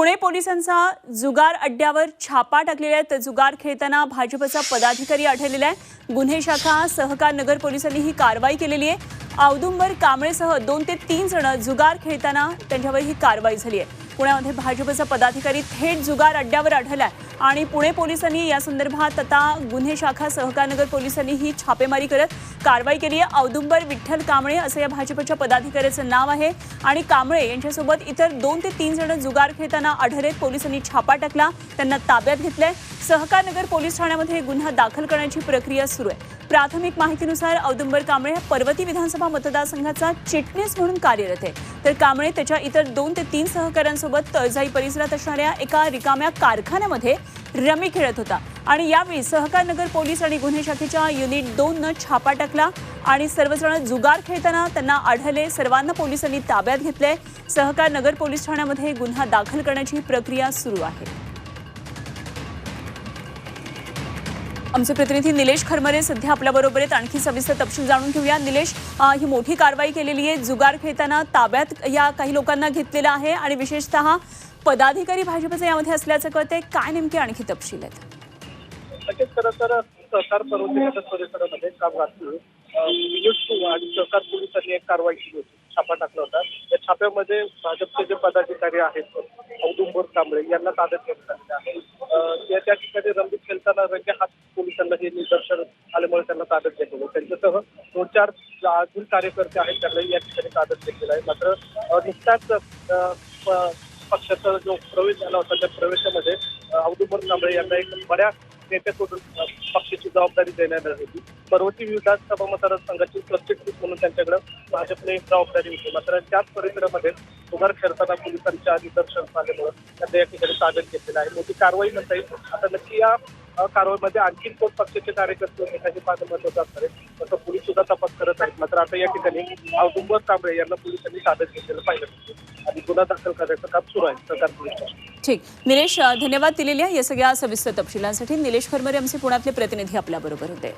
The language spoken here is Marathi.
पुणे पोलिसांचा जुगार अड्ड्यावर छापा टाकलेला आहे. तर जुगार खेळताना भाजपचा पदाधिकारी आढळलेला आहे. गुन्हे शाखा सहकार नगर पोलिसांनी ही कारवाई केलेली आहे. औदुंबर कांबळेसह दोन ते तीन जण जुगार खेळताना त्यांच्यावर ही कारवाई झाली आहे. पुण्यामध्ये भाजपचा पदाधिकारी थेट जुगार अड्ड्यावर आढळला आहे आणि पुणे पोलिसांनी या संदर्भात आता गुन्हे शाखा सहकारनगर पोलिसांनी ही छापेमारी करत कारवाई केली आहे. औदुंबर विठ्ठल कांबळे असं या भाजपच्या पदाधिकाऱ्याचं नाव आहे. आणि कांबळे यांच्यासोबत इतर दोन ते तीन जण जुगार खेळताना आढळलेत पोलिसांनी छापा टाकला त्यांना ताब्यात घेतलंय. सहकारनगर पोलीस ठाण्यामध्ये गुन्हा दाखल करण्याची प्रक्रिया सुरू आहे. प्राथमिक माहितीनुसार औदुंबर कांबळे हा पर्वती विधानसभा मतदारसंघाचा चिटणीस म्हणून कार्यरत आहे. तर कांबळे त्याच्या इतर दोन ते तीन सहकाऱ्यांसोबत तळजाई परिसरात असणाऱ्या एका रिकाम्या कारखान्यामध्ये रमी खेळत होता आणि यावेळी सहकार नगर पोलीस आणि गुन्हे शाखेच्या युनिट दोननं छापा टाकला आणि सर्वजण जुगार खेळताना त्यांना आढळले. सर्वांना पोलिसांनी ताब्यात घेतले सहकार नगर पोलीस ठाण्यामध्ये गुन्हा दाखल करण्याची प्रक्रिया सुरू आहे. आमचे प्रतिनिधी निलेश खरमरे सध्या आपल्याबरोबर आहेत. आणखी सविस्तर तपशील जाणून घेऊया. निलेश ही मोठी कारवाई केलेली आहे. जुगार खेळताना ताब्यात या काही लोकांना घेतलेलं आहे आणि विशेषतः पदाधिकारी भाजपचे यामध्ये असल्याचं कळतंय. काय नेमके आणखी तपशील आहेत? नक्कीच खरं तर सहकार पर्वती परिसरामध्ये काल रात्री आणि सहकार पोलिसांनी एक कारवाई केली होती. छापा टाकला होता. या छाप्यामध्ये भाजपचे जे पदाधिकारी आहेत औदुंबर कांबळे यांना ताब्यात घेतलं आहे. त्या त्या ठिकाणी रंगीत खेळताना रंगे हात पोलिसांना हे निदर्शन आल्यामुळे त्यांना ताब्यात घेतलं त्यांच्यासह दोन चार अजून कार्यकर्ते आहेत त्यांनाही या ठिकाणी ताब्यात घेतलेला आहे. मात्र नुकताच प- पक्षाचा जो प्रवेश झाला होता त्या प्रवेशामध्ये अं, औदुंबर कांबळे यांना एक बड्या नेत्याकडून पक्षाची जबाबदारी देण्यात आली होती. पर्वती विधानसभा मतदारसंघाची सरचिटणीस म्हणून त्यांच्याकडे भाजपने एक जबाबदारी होती. मात्र त्याच परिसरामध्ये उभार खेळताना पोलिसांच्या निदर्शन आल्यामुळे त्यांना या ठिकाणी ताब्यात घेतलेलं आहे. मोठी कारवाई म्हणता येईल आता नक्की या कारवाईमध्ये आणखी कोण पक्षाचे कार्यकर्ते होते त्याचे पाहणं महत्वाचं असणार आहे. तसं पोलीस सुद्धा तपास करत आहेत. मात्र आता या ठिकाणी औदुंबर कांबळे यांना पोलिसांनी ताब्यात घेतलेलं पाहिलं आणि गुन्हा दाखल करायचं काम सुरू आहे सरकार पोलीस ठीक. निलेश धन्यवाद दिलेल्या या सगळ्या सविस्तर तपशिलांसाठी. निलेश खरमरे आमचे पुण्यातले प्रतिनिधी आपल्याबरोबर होते.